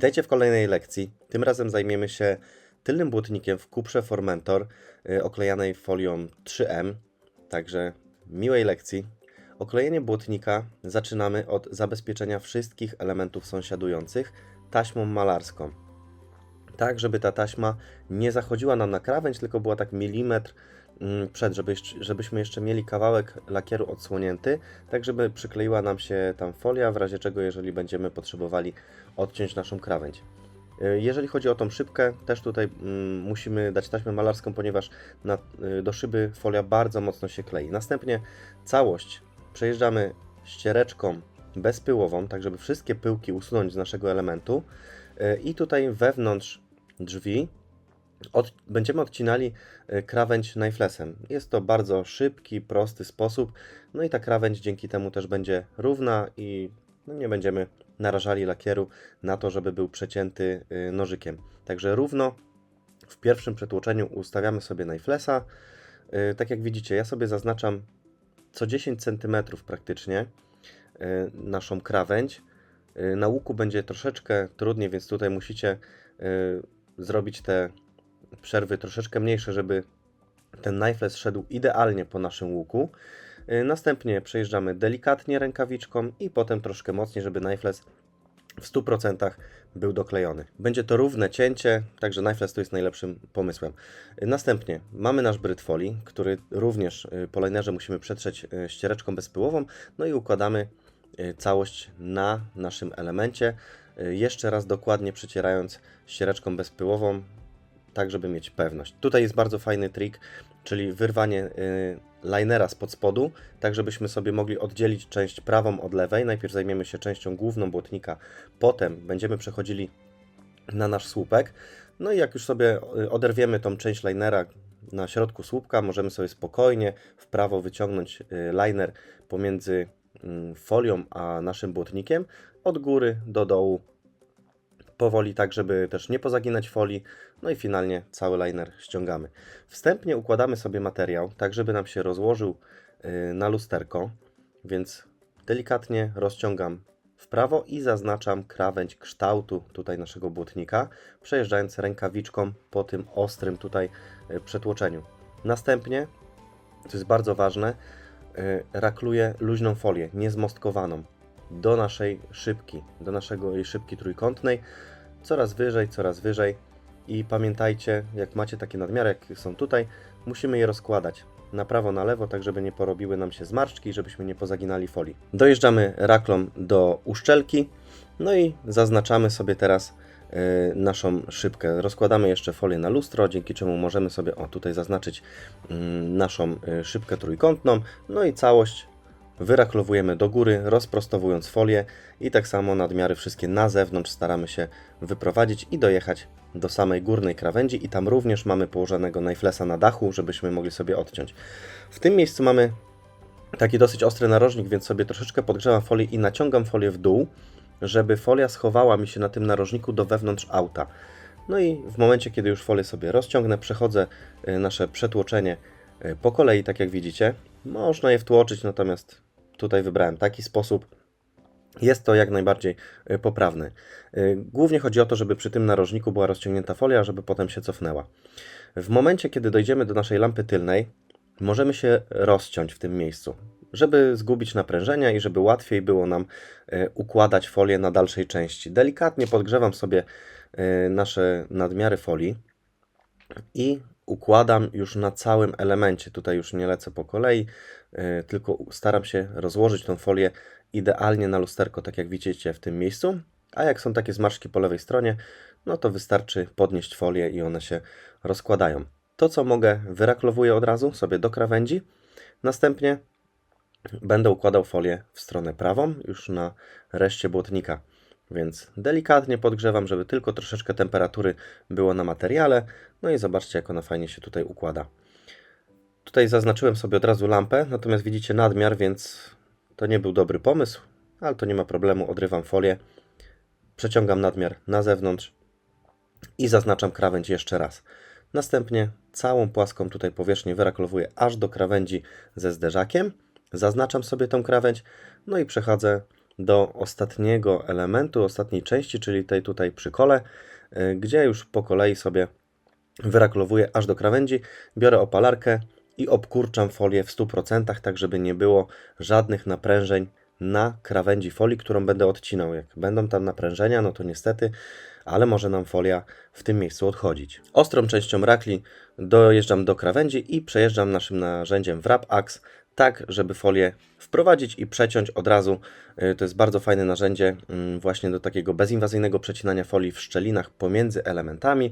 Witajcie w kolejnej lekcji. Tym razem zajmiemy się tylnym błotnikiem w kuprze Formentor y, oklejanej folią 3M. Także miłej lekcji. Oklejenie błotnika zaczynamy od zabezpieczenia wszystkich elementów sąsiadujących taśmą malarską. Tak, żeby ta taśma nie zachodziła nam na krawędź, tylko była tak milimetr przed, żeby, żebyśmy jeszcze mieli kawałek lakieru odsłonięty, tak żeby przykleiła nam się tam folia, w razie czego, jeżeli będziemy potrzebowali odciąć naszą krawędź. Y, Jeżeli chodzi o tą szybkę, też tutaj mm, musimy dać taśmę malarską, ponieważ na, y, do szyby folia bardzo mocno się klei. Następnie całość przejeżdżamy ściereczką bezpyłową, tak żeby wszystkie pyłki usunąć z naszego elementu. Y, I tutaj wewnątrz drzwi od, będziemy odcinali y, krawędź najflesem. Jest to bardzo szybki, prosty sposób. No i ta krawędź dzięki temu też będzie równa i no, nie będziemy narażali lakieru na to, żeby był przecięty y, nożykiem. Także równo w pierwszym przetłoczeniu ustawiamy sobie najflesa. Y, Tak jak widzicie, ja sobie zaznaczam co 10 cm praktycznie y, naszą krawędź. Na łuku będzie troszeczkę trudniej, więc tutaj musicie zrobić te przerwy troszeczkę mniejsze, żeby ten najfles szedł idealnie po naszym łuku. Y, Następnie przejeżdżamy delikatnie rękawiczką i potem troszkę mocniej, żeby najfles w 100% był doklejony. Będzie to równe cięcie, także najfles tu jest najlepszym pomysłem. Y, Następnie mamy nasz bryt folii, który również y, po linerze musimy przetrzeć ściereczką bezpyłową, no i układamy całość na naszym elemencie, jeszcze raz dokładnie przecierając ściereczką bezpyłową, tak żeby mieć pewność. Tutaj jest bardzo fajny trik, czyli wyrwanie y, linera spod spodu, tak żebyśmy sobie mogli oddzielić część prawą od lewej. Najpierw zajmiemy się częścią główną błotnika, potem będziemy przechodzili na nasz słupek. No i jak już sobie y, oderwiemy tą część linera na środku słupka, możemy sobie spokojnie w prawo wyciągnąć y, liner pomiędzy mm, folią a naszym błotnikiem od góry do dołu powoli, tak żeby też nie pozaginać folii. No i finalnie cały liner ściągamy. Wstępnie układamy sobie materiał, tak żeby nam się rozłożył y, na lusterko, więc delikatnie rozciągam w prawo i zaznaczam krawędź kształtu tutaj naszego błotnika, przejeżdżając rękawiczką po tym ostrym tutaj y, przetłoczeniu. Następnie, co jest bardzo ważne, y, rakluję luźną folię, niezmostkowaną do naszej szybki, do naszego szybki trójkątnej, coraz wyżej, coraz wyżej i pamiętajcie, jak macie takie nadmiary, jak są tutaj, musimy je rozkładać na prawo, na lewo, tak żeby nie porobiły nam się zmarszczki, żebyśmy nie pozaginali folii. Dojeżdżamy raklą do uszczelki, no i zaznaczamy sobie teraz y, naszą szybkę. Rozkładamy jeszcze folię na lustro, dzięki czemu możemy sobie o tutaj zaznaczyć mm, naszą y, szybkę trójkątną, no i całość wyraklowujemy do góry, rozprostowując folię i tak samo nadmiary wszystkie na zewnątrz staramy się wyprowadzić i dojechać do samej górnej krawędzi i tam również mamy położonego najflesa na dachu, żebyśmy mogli sobie odciąć. W tym miejscu mamy taki dosyć ostry narożnik, więc sobie troszeczkę podgrzewam folię i naciągam folię w dół, żeby folia schowała mi się na tym narożniku do wewnątrz auta. No i w momencie, kiedy już folię sobie rozciągnę, przechodzę y, nasze przetłoczenie y, po kolei, tak jak widzicie. Można je wtłoczyć, natomiast tutaj wybrałem taki sposób. Jest to jak najbardziej y, poprawne. Y, Głównie chodzi o to, żeby przy tym narożniku była rozciągnięta folia, żeby potem się cofnęła. W momencie, kiedy dojdziemy do naszej lampy tylnej, możemy się rozciąć w tym miejscu, żeby zgubić naprężenia i żeby łatwiej było nam y, układać folię na dalszej części. Delikatnie podgrzewam sobie nasze nadmiary folii i układam już na całym elemencie. Tutaj już nie lecę po kolei, y, tylko staram się rozłożyć tą folię idealnie na lusterko, tak jak widzicie w tym miejscu. A jak są takie zmarszki po lewej stronie, no to wystarczy podnieść folię i one się rozkładają. To co mogę, wyraklowuję od razu sobie do krawędzi. Następnie będę układał folię w stronę prawą, już na reszcie błotnika. Więc delikatnie podgrzewam, żeby tylko troszeczkę temperatury było na materiale. No i zobaczcie, jak ona fajnie się tutaj układa. Tutaj zaznaczyłem sobie od razu lampę, natomiast widzicie nadmiar, więc to nie był dobry pomysł, ale to nie ma problemu. Odrywam folię, przeciągam nadmiar na zewnątrz i zaznaczam krawędź jeszcze raz. Następnie całą płaską tutaj powierzchnię wyraklowuję aż do krawędzi ze zderzakiem. Zaznaczam sobie tą krawędź, no i przechodzę do ostatniego elementu, ostatniej części, czyli tej tutaj przy kole, y, gdzie już po kolei sobie wyraklowuję aż do krawędzi, biorę opalarkę i obkurczam folię w 100%, tak żeby nie było żadnych naprężeń na krawędzi folii, którą będę odcinał. Jak będą tam naprężenia, no to niestety, ale może nam folia w tym miejscu odchodzić. Ostrą częścią rakli dojeżdżam do krawędzi i przejeżdżam naszym narzędziem Wrap Axe, tak żeby folię wprowadzić i przeciąć od razu. Y, To jest bardzo fajne narzędzie mm, właśnie do takiego bezinwazyjnego przecinania folii w szczelinach pomiędzy elementami.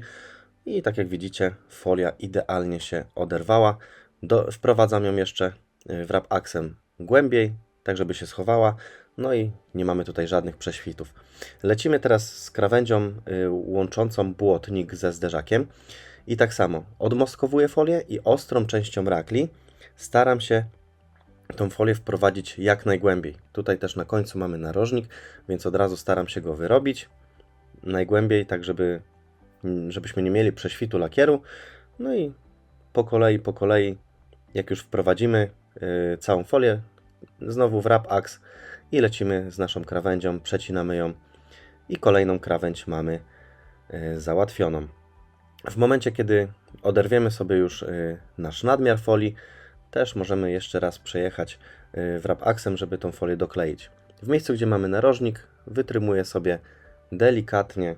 I tak jak widzicie, folia idealnie się oderwała. Do, wprowadzam ją jeszcze y, wrap aksem głębiej, tak żeby się schowała. No i nie mamy tutaj żadnych prześwitów. Lecimy teraz z krawędzią y, łączącą błotnik ze zderzakiem. I tak samo odmoskowuję folię i ostrą częścią rakli staram się tą folię wprowadzić jak najgłębiej. Tutaj też na końcu mamy narożnik, więc od razu staram się go wyrobić najgłębiej, tak żeby żebyśmy nie mieli prześwitu lakieru. No i po kolei, po kolei, jak już wprowadzimy y, całą folię, znowu wrap ax i lecimy z naszą krawędzią, przecinamy ją i kolejną krawędź mamy y, załatwioną. W momencie, kiedy oderwiemy sobie już y, nasz nadmiar folii, też możemy jeszcze raz przejechać y, wrap aksem, żeby tą folię dokleić. W miejscu, gdzie mamy narożnik, wytrymuję sobie delikatnie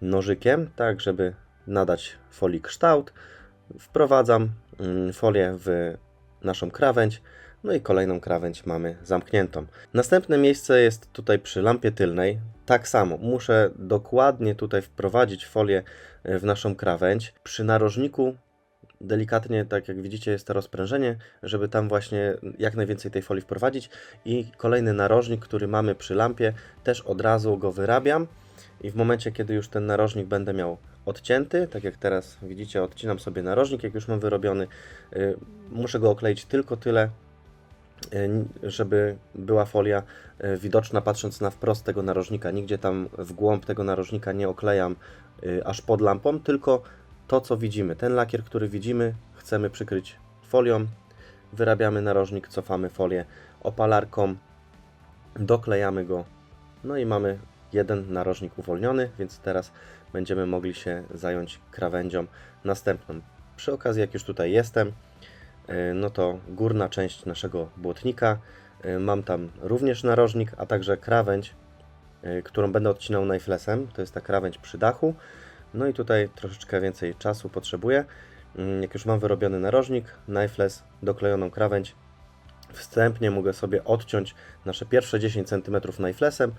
nożykiem, tak żeby nadać folii kształt. Wprowadzam mm, folię w naszą krawędź, no i kolejną krawędź mamy zamkniętą. Następne miejsce jest tutaj przy lampie tylnej. Tak samo, muszę dokładnie tutaj wprowadzić folię y, w naszą krawędź. Przy narożniku delikatnie, tak jak widzicie, jest to rozprężenie, żeby tam właśnie jak najwięcej tej folii wprowadzić. I kolejny narożnik, który mamy przy lampie, też od razu go wyrabiam. I w momencie, kiedy już ten narożnik będę miał odcięty, tak jak teraz widzicie, odcinam sobie narożnik, jak już mam wyrobiony, y, muszę go okleić tylko tyle, y, żeby była folia y, widoczna patrząc na wprost tego narożnika. Nigdzie tam w głąb tego narożnika nie oklejam aż pod lampą, tylko to, co widzimy. Ten lakier, który widzimy, chcemy przykryć folią. Wyrabiamy narożnik, cofamy folię opalarką, doklejamy go. No i mamy jeden narożnik uwolniony, więc teraz będziemy mogli się zająć krawędzią następną. Przy okazji, jak już tutaj jestem, y, no to górna część naszego błotnika. y, Mam tam również narożnik, a także krawędź, y, którą będę odcinał kniflesem. To jest ta krawędź przy dachu. No i tutaj troszeczkę więcej czasu potrzebuję. Mm, Jak już mam wyrobiony narożnik, knifeless, doklejoną krawędź, wstępnie mogę sobie odciąć nasze pierwsze 10 cm kniflessem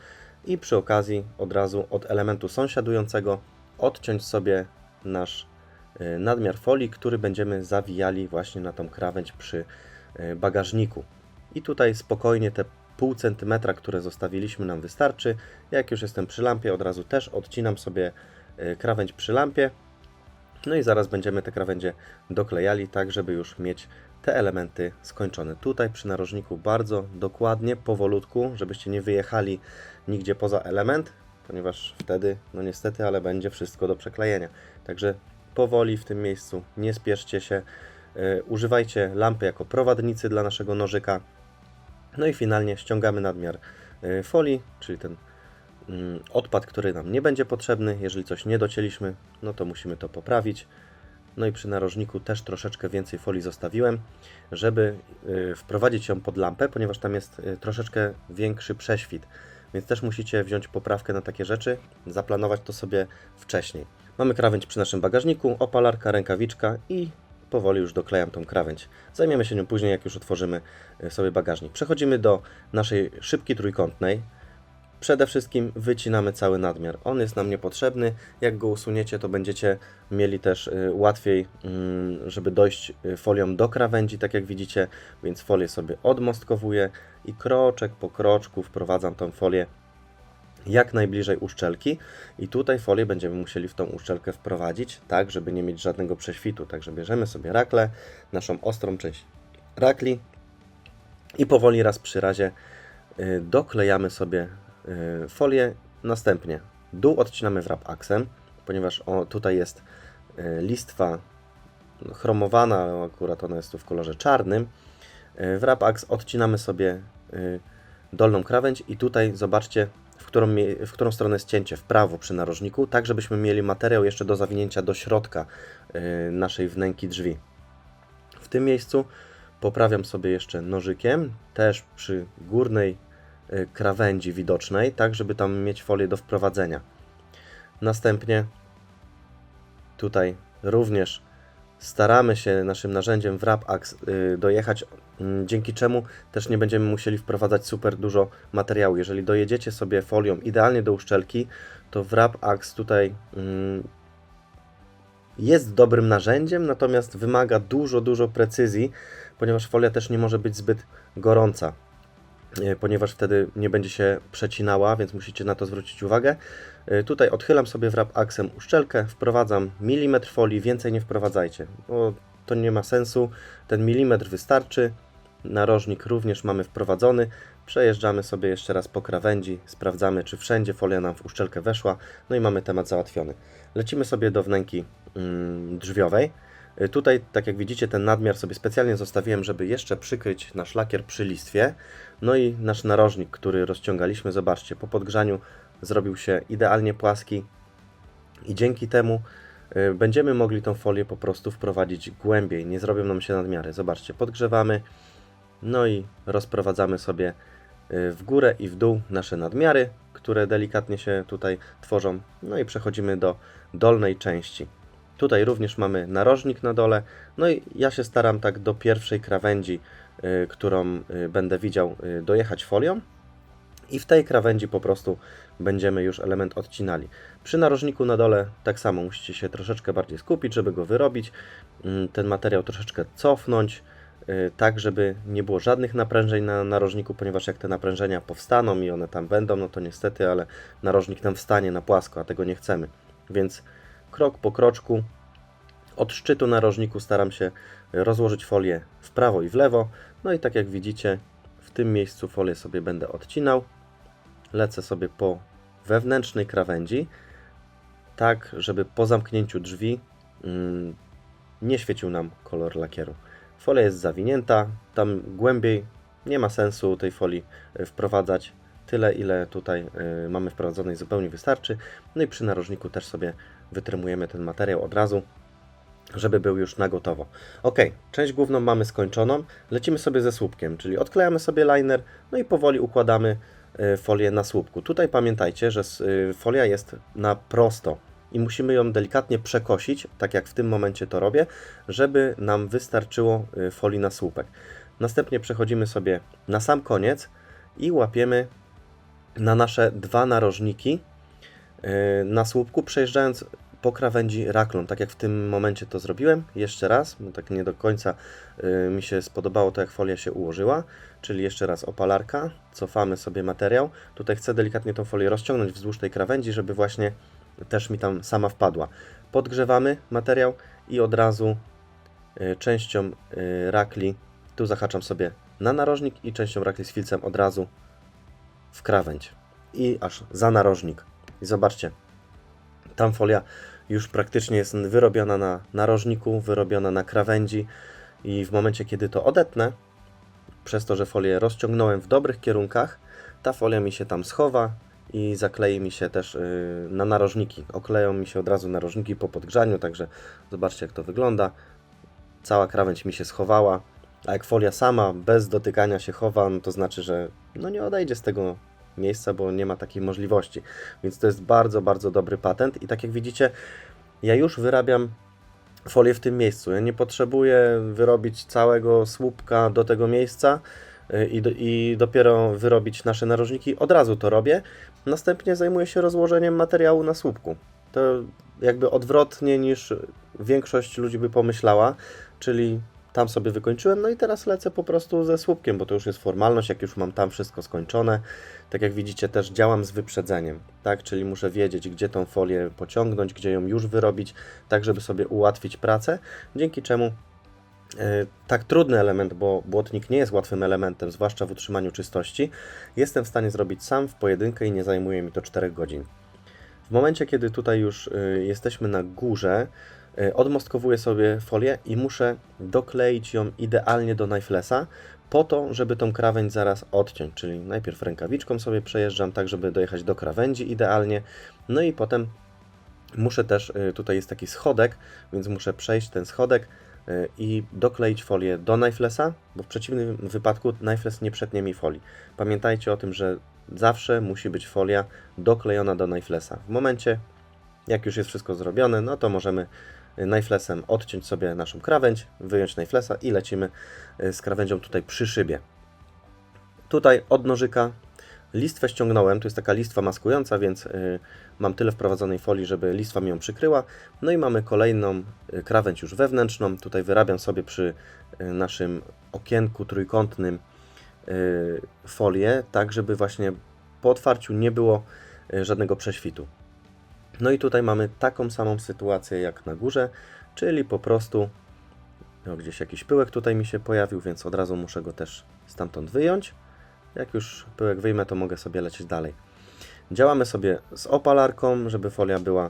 i przy okazji od razu od elementu sąsiadującego odciąć sobie nasz y, nadmiar folii, który będziemy zawijali właśnie na tą krawędź przy y, bagażniku. I tutaj spokojnie te pół centymetra, które zostawiliśmy nam wystarczy. Jak już jestem przy lampie, od razu też odcinam sobie krawędź przy lampie. No i zaraz będziemy te krawędzie doklejali, tak żeby już mieć te elementy skończone. Tutaj przy narożniku bardzo dokładnie, powolutku, żebyście nie wyjechali nigdzie poza element, ponieważ wtedy, no niestety, ale będzie wszystko do przeklejenia. Także powoli w tym miejscu, nie spieszcie się. Yy, używajcie lampy jako prowadnicy dla naszego nożyka. No i finalnie ściągamy nadmiar yy, folii, czyli ten odpad, który nam nie będzie potrzebny. Jeżeli coś nie docięliśmy, no to musimy to poprawić. No i przy narożniku też troszeczkę więcej folii zostawiłem, żeby y, wprowadzić ją pod lampę, ponieważ tam jest y, troszeczkę większy prześwit. Więc też musicie wziąć poprawkę na takie rzeczy, zaplanować to sobie wcześniej. Mamy krawędź przy naszym bagażniku, opalarka, rękawiczka i powoli już doklejam tą krawędź. Zajmiemy się nią później, jak już otworzymy y, sobie bagażnik. Przechodzimy do naszej szybki trójkątnej. Przede wszystkim wycinamy cały nadmiar. On jest nam niepotrzebny. Jak go usuniecie, to będziecie mieli też y, łatwiej, mm, żeby dojść y, folią do krawędzi, tak jak widzicie. Więc folię sobie odmostkowuję i kroczek po kroczku wprowadzam tą folię jak najbliżej uszczelki i tutaj folię będziemy musieli w tą uszczelkę wprowadzić, tak żeby nie mieć żadnego prześwitu. Także bierzemy sobie raklę, naszą ostrą część rakli i powoli raz przy razie y, doklejamy sobie folię. Następnie dół odcinamy wrap aksem, ponieważ o, tutaj jest y, listwa chromowana, akurat ona jest tu w kolorze czarnym. Y, Wrap aks odcinamy sobie y, dolną krawędź i tutaj zobaczcie, w którą, w którą stronę jest cięcie, w prawo przy narożniku, tak żebyśmy mieli materiał jeszcze do zawinięcia do środka y, naszej wnęki drzwi. W tym miejscu poprawiam sobie jeszcze nożykiem, też przy górnej y, krawędzi widocznej, tak żeby tam mieć folię do wprowadzenia. Następnie tutaj również staramy się naszym narzędziem wrap ax y, dojechać, mm, dzięki czemu też nie będziemy musieli wprowadzać super dużo materiału. Jeżeli dojedziecie sobie folią idealnie do uszczelki, to wrap ax tutaj mm, jest dobrym narzędziem, natomiast wymaga dużo, dużo precyzji, ponieważ folia też nie może być zbyt gorąca, ponieważ wtedy nie będzie się przecinała, więc musicie na to zwrócić uwagę. E, Tutaj odchylam sobie wrap aksem uszczelkę, wprowadzam milimetr folii, więcej nie wprowadzajcie, bo to nie ma sensu. Ten milimetr wystarczy. Narożnik również mamy wprowadzony. Przejeżdżamy sobie jeszcze raz po krawędzi, sprawdzamy, czy wszędzie folia nam w uszczelkę weszła, no i mamy temat załatwiony. Lecimy sobie do wnęki mm, drzwiowej. Y, Tutaj, tak jak widzicie, ten nadmiar sobie specjalnie zostawiłem, żeby jeszcze przykryć nasz lakier przy listwie. No i nasz narożnik, który rozciągaliśmy, zobaczcie, po podgrzaniu zrobił się idealnie płaski i dzięki temu y, będziemy mogli tą folię po prostu wprowadzić głębiej, nie zrobią nam się nadmiary. Zobaczcie, podgrzewamy, no i rozprowadzamy sobie y, w górę i w dół nasze nadmiary, które delikatnie się tutaj tworzą. No i przechodzimy do dolnej części. Tutaj również mamy narożnik na dole. No i ja się staram tak do pierwszej krawędzi, y, którą y, będę widział, y, dojechać folią. I w tej krawędzi po prostu będziemy już element odcinali. Przy narożniku na dole tak samo musicie się troszeczkę bardziej skupić, żeby go wyrobić. Ten materiał troszeczkę cofnąć, tak żeby nie było żadnych naprężeń na narożniku, ponieważ jak te naprężenia powstaną i one tam będą, no to niestety, ale narożnik nam wstanie na płasko, a tego nie chcemy. Więc krok po kroczku od szczytu narożniku staram się rozłożyć folię w prawo i w lewo. No i tak jak widzicie, w tym miejscu folię sobie będę odcinał. Lecę sobie po wewnętrznej krawędzi, tak żeby po zamknięciu drzwi mm, nie świecił nam kolor lakieru. Folia jest zawinięta, tam głębiej nie ma sensu tej folii y, wprowadzać. Tyle, ile tutaj y, mamy wprowadzonej zupełnie wystarczy. No i przy narożniku też sobie wytrymujemy ten materiał od razu, żeby był już na gotowo. Ok, część główną mamy skończoną. Lecimy sobie ze słupkiem, czyli odklejamy sobie liner, no i powoli układamy y, folię na słupku. Tutaj pamiętajcie, że y, folia jest na prosto i musimy ją delikatnie przekosić, tak jak w tym momencie to robię, żeby nam wystarczyło y, folii na słupek. Następnie przechodzimy sobie na sam koniec i łapiemy na nasze dwa narożniki na słupku, przejeżdżając po krawędzi raklą, tak jak w tym momencie to zrobiłem. Jeszcze raz, bo tak nie do końca yy, mi się spodobało to, jak folia się ułożyła. Czyli jeszcze raz opalarka, cofamy sobie materiał. Tutaj chcę delikatnie tą folię rozciągnąć wzdłuż tej krawędzi, żeby właśnie też mi tam sama wpadła. Podgrzewamy materiał i od razu yy, częścią rakli, tu zahaczam sobie na narożnik i częścią rakli z filcem od razu w krawędź i aż za narożnik. I zobaczcie, tam folia już praktycznie jest wyrobiona na narożniku, wyrobiona na krawędzi i w momencie, kiedy to odetnę, przez to, że folię rozciągnąłem w dobrych kierunkach, ta folia mi się tam schowa i zaklei mi się też yy, na narożniki. Okleją mi się od razu narożniki po podgrzaniu, także zobaczcie jak to wygląda. Cała krawędź mi się schowała, a jak folia sama bez dotykania się chowa, no to znaczy, że no nie odejdzie z tego miejsca, bo nie ma takiej możliwości. Więc to jest bardzo, bardzo dobry patent i tak jak widzicie, ja już wyrabiam folię w tym miejscu. Ja nie potrzebuję wyrobić całego słupka do tego miejsca y, i, do, i dopiero wyrobić nasze narożniki. Od razu to robię. Następnie zajmuję się rozłożeniem materiału na słupku. To jakby odwrotnie niż większość ludzi by pomyślała, czyli tam sobie wykończyłem, no i teraz lecę po prostu ze słupkiem, bo to już jest formalność, jak już mam tam wszystko skończone. Tak jak widzicie, też działam z wyprzedzeniem, tak? Czyli muszę wiedzieć, gdzie tą folię pociągnąć, gdzie ją już wyrobić, tak żeby sobie ułatwić pracę, dzięki czemu e, tak trudny element, bo błotnik nie jest łatwym elementem, zwłaszcza w utrzymaniu czystości, jestem w stanie zrobić sam w pojedynkę i nie zajmuje mi to 4 godzin. W momencie, kiedy tutaj już y, jesteśmy na górze, odmostkowuję sobie folię i muszę dokleić ją idealnie do kniflesa, po to, żeby tą krawędź zaraz odciąć, czyli najpierw rękawiczką sobie przejeżdżam, tak żeby dojechać do krawędzi idealnie, no i potem muszę też, y, tutaj jest taki schodek, więc muszę przejść ten schodek y, i dokleić folię do kniflessa, bo w przeciwnym wypadku knifless nie przetnie mi folii. Pamiętajcie o tym, że zawsze musi być folia doklejona do kniflessa. W momencie, jak już jest wszystko zrobione, no to możemy kniflessem odciąć sobie naszą krawędź, wyjąć kniflessa i lecimy y, z krawędzią tutaj przy szybie. Tutaj od nożyka listwę ściągnąłem, to jest taka listwa maskująca, więc y, mam tyle wprowadzonej folii, żeby listwa mi ją przykryła. No i mamy kolejną y, krawędź już wewnętrzną. Tutaj wyrabiam sobie przy naszym okienku trójkątnym folię, tak żeby właśnie po otwarciu nie było żadnego prześwitu. No i tutaj mamy taką samą sytuację jak na górze, czyli po prostu no, gdzieś jakiś pyłek tutaj mi się pojawił, więc od razu muszę go też stamtąd wyjąć. Jak już pyłek wyjmę, to mogę sobie lecieć dalej. Działamy sobie z opalarką, żeby folia była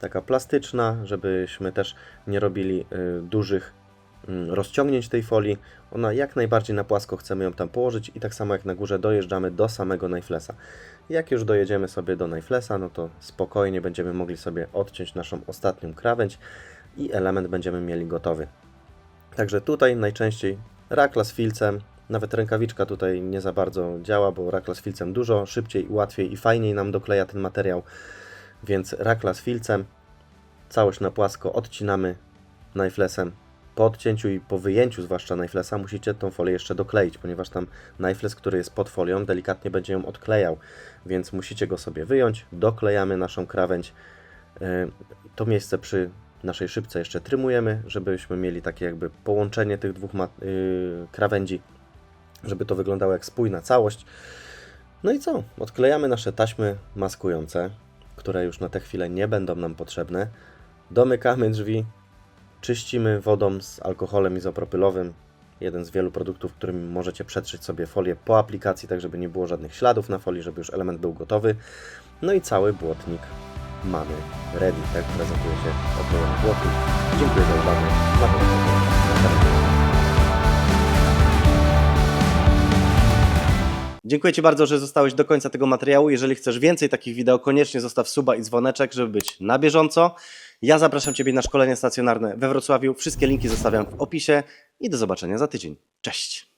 taka plastyczna, żebyśmy też nie robili y, dużych rozciągnięć tej folii. Ona jak najbardziej na płasko chcemy ją tam położyć i tak samo jak na górze dojeżdżamy do samego kniflessa. Jak już dojedziemy sobie do kniflessa, no to spokojnie będziemy mogli sobie odciąć naszą ostatnią krawędź i element będziemy mieli gotowy. Także tutaj najczęściej rakla z filcem, nawet rękawiczka tutaj nie za bardzo działa, bo rakla z filcem dużo szybciej, łatwiej i fajniej nam dokleja ten materiał. Więc rakla z filcem, całość na płasko odcinamy kniflessem. Po odcięciu i po wyjęciu zwłaszcza kniflessa musicie tą folię jeszcze dokleić, ponieważ tam knifless, który jest pod folią, delikatnie będzie ją odklejał, więc musicie go sobie wyjąć, doklejamy naszą krawędź. Yy, To miejsce przy naszej szybce jeszcze trymujemy, żebyśmy mieli takie jakby połączenie tych dwóch yy, krawędzi, żeby to wyglądało jak spójna całość. No i co? Odklejamy nasze taśmy maskujące, które już na tę chwilę nie będą nam potrzebne. Domykamy drzwi, czyścimy wodą z alkoholem izopropylowym. Jeden z wielu produktów, którym możecie przetrzeć sobie folię po aplikacji, tak żeby nie było żadnych śladów na folii, żeby już element był gotowy. No i cały błotnik mamy ready. Tak prezentuje się okrojony błotnik. Dziękuję za uwagę. Zapraszam. Dziękuję Ci bardzo, że zostałeś do końca tego materiału. Jeżeli chcesz więcej takich wideo, koniecznie zostaw suba i dzwoneczek, żeby być na bieżąco. Ja zapraszam Ciebie na szkolenie stacjonarne we Wrocławiu. Wszystkie linki zostawiam w opisie i do zobaczenia za tydzień. Cześć!